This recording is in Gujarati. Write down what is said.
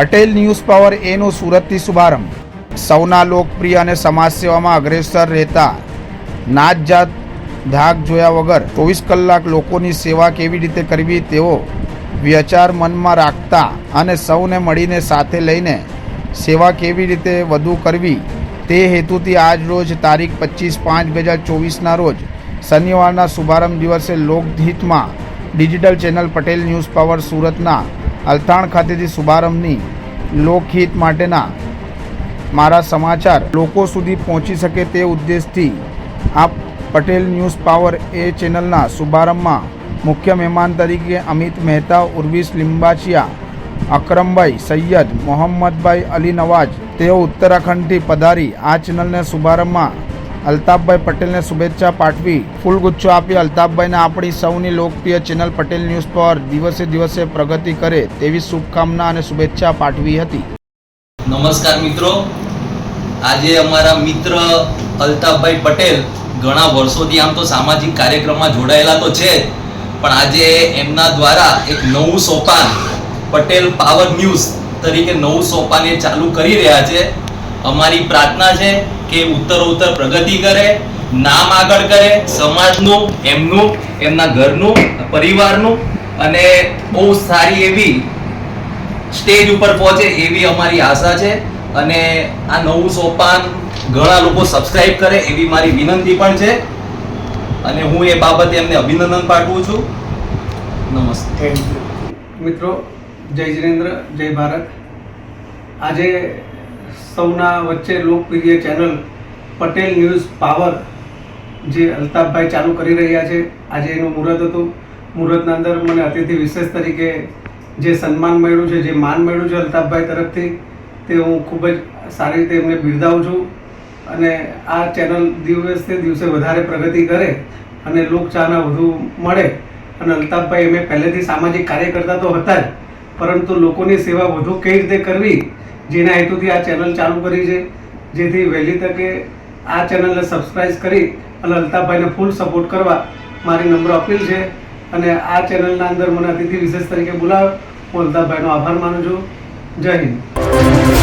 પટેલ ન્યૂઝ પાવર એનો સુરતથી શુભારંભ. સૌના લોકપ્રિય અને સમાજ સેવામાં અગ્રેસર રહેતા નાત જાત ધાક જોયા વગર ચોવીસ કલાક લોકોની સેવા કેવી રીતે કરવી તેવો વિચાર મનમાં રાખતા અને સૌને મળીને સાથે લઈને સેવા કેવી રીતે વધુ કરવી તે હેતુથી આજ રોજ તારીખ પચીસ પાંચ બે હજાર ચોવીસના રોજ શનિવારના શુભારંભ દિવસે લોકહિતમાં digital channel Patel news power સુરતના અલથાણ ખાતેથી શુભારંભની લોકહિત માટેના મારા સમાચાર લોકો સુધી પહોંચી શકે તે ઉદ્દેશથી આ પટેલ ન્યૂઝ પાવર એ ચેનલના શુભારંભમાં મુખ્ય મહેમાન તરીકે અમિત મહેતા ઉર્વિશ લિંબાચિયા, અકરમભાઈ સૈયદ, મોહમ્મદભાઈ અલી નવાજ તેઓ ઉત્તરાખંડથી પધારી આ ચેનલને શુભારંભમાં અલ્તાફભાઈ પટેલને શુભેચ્છા પાઠવી ફૂલગુચ્છો આપી અલ્તાફભાઈને આપણી સૌની લોકપ્રિય ચેનલ પટેલ ન્યૂઝ પર દિવસે દિવસે પ્રગતિ કરે તેવી શુભકામના અને શુભેચ્છા પાઠવી હતી. નમસ્કાર મિત્રો. આજે અમારા મિત્ર અલ્તાફભાઈ પટેલ ઘણા વર્ષોથી આમ તો સામાજિક કાર્યક્રમમાં જોડાયેલા તો છે પણ આજે એમના દ્વારા એક નવું સોપાન, પટેલ પાવર ન્યૂઝ તરીકે નવું સોપાન એ ચાલુ કરી રહ્યા છે. અમારી પ્રાર્થના છે કે ઉત્તરોત્તર પ્રગતિ કરે, નામ આગળ કરે, સમાજનું, એમનું, એમના ઘરનું, પરિવારનું અને બહુ સારી એવી સ્ટેજ ઉપર પહોંચે એવી અમારી આશા છે અને આ નવું સોપાન ઘણા લોકો સબસ્ક્રાઇબ કરે એવી મારી વિનંતી પણ છે અને હું એ બાબતે એમને અભિનંદન પાઠવું છું. નમસ્તે. મિત્રો, જય જિનેન્દ્ર, જય ભારત. આજે સૌના વચ્ચે લોકપ્રિય ચેનલ પટેલ ન્યૂઝ પાવર, જે અલ્તાફભાઈ ચાલુ કરી રહ્યા છે. આજે એનું મુહૂર્ત હતું. મુહૂર્તના અંદર મને અતિથિ વિશેષ તરીકે જે સન્માન મળ્યું છે, જે માન મળ્યું છે અલ્તાફભાઈ તરફથી, તે હું ખૂબ જ સારી રીતે એમને બિરદાવું છું. અને આ ચેનલ દિવસે દિવસે વધારે પ્રગતિ કરે અને લોકચાહના વધુ મળે. અને અલ્તાફભાઈ એમ પહેલેથી સામાજિક કાર્યકર્તા તો હતા જ, પરંતુ લોકોની સેવા વધુ કઈ રીતે કરવી જેના હેતુથી આ ચેનલ ચાલુ કરી છે. જેથી વહેલી તકે આ ચેનલને સબસ્ક્રાઇબ કરી અને અલ્તાફભાઈને ફૂલ સપોર્ટ કરવા મારી નમ્ર અપીલ છે. અને આ ચેનલના અંદર મને અતિથિ વિશેષ તરીકે બોલાવ્યો. હું અલ્તાફભાઈનો આભાર માનું છું. જય હિન્દ.